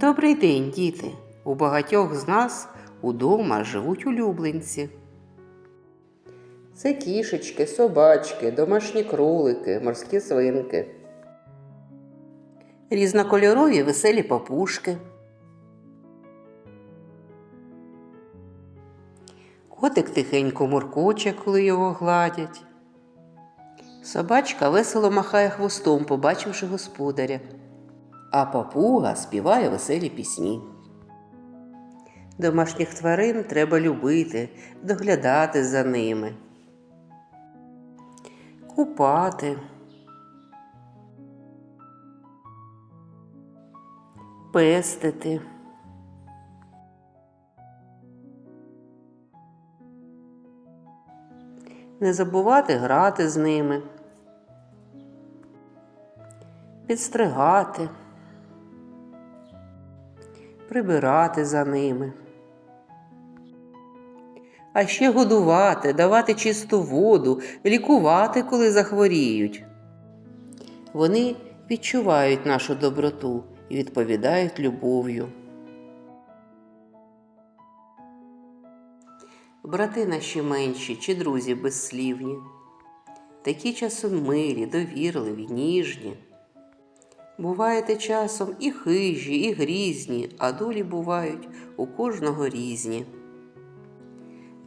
Добрий день, діти! У багатьох з нас удома живуть улюбленці. Це кішечки, собачки, домашні кролики, морські свинки. Різнокольорові веселі папушки. Котик тихенько муркоче, коли його гладять. Собачка весело махає хвостом, побачивши господаря а папуга співає веселі пісні. Домашніх тварин треба любити, доглядати за ними, купати, пестити. Не забувати грати з ними, підстригати прибирати за ними. А ще годувати, давати чисту воду, лікувати, коли захворіють. Вони відчувають нашу доброту і відповідають любов'ю. Брати наші менші чи друзі безслівні, такі часом милі, довірливі, ніжні. Буваєте часом і хижі, і грізні, а долі бувають у кожного різні.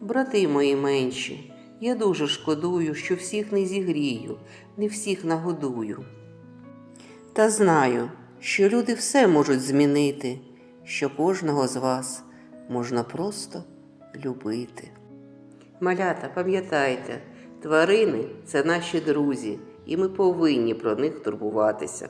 Брати мої менші, я дуже шкодую, що всіх не зігрію, не всіх нагодую. Та знаю, що люди все можуть змінити, що кожного з вас можна просто любити. Малята, пам'ятайте, тварини це наші друзі, і ми повинні про них турбуватися.